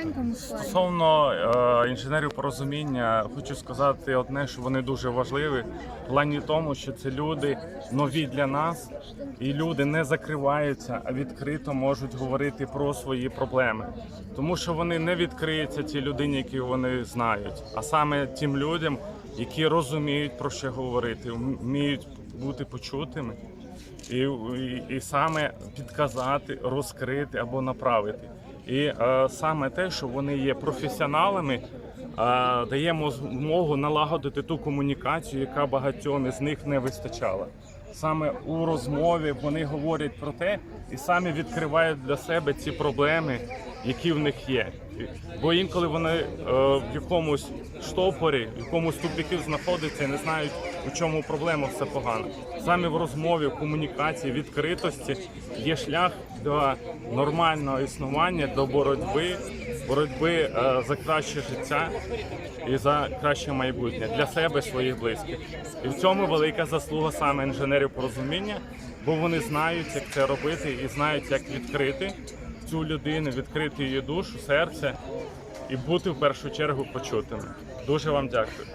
маленькому. Стосовно е, інженерів порозуміння, хочу сказати одне, що вони дуже важливі в плані тому, що це люди нові для нас, і люди не закриваються, а відкрито можуть говорити про свої проблеми, тому що вони не відкриються тій людині, які вони знають, а саме тим людям, які розуміють про що говорити, вміють бути почутими. І, і, і саме підказати, розкрити або направити. І е, саме те, що вони є професіоналами, е, даємо змогу налагодити ту комунікацію, яка багатьом із них не вистачала. Саме у розмові вони говорять про те і самі відкривають для себе ці проблеми, які в них є. Бо інколи вони е, в якомусь штопорі, в якомусь тупіку знаходяться і не знають, у чому проблема все погано. Саме в розмові, в комунікації, відкритості є шлях до нормального існування, до боротьби, боротьби е, за краще життя і за краще майбутнє для себе, своїх близьких. І в цьому велика заслуга саме інженерів порозуміння, бо вони знають, як це робити, і знають, як відкрити цю людину, відкрити її душу, серце і бути в першу чергу почутими. Дуже вам дякую.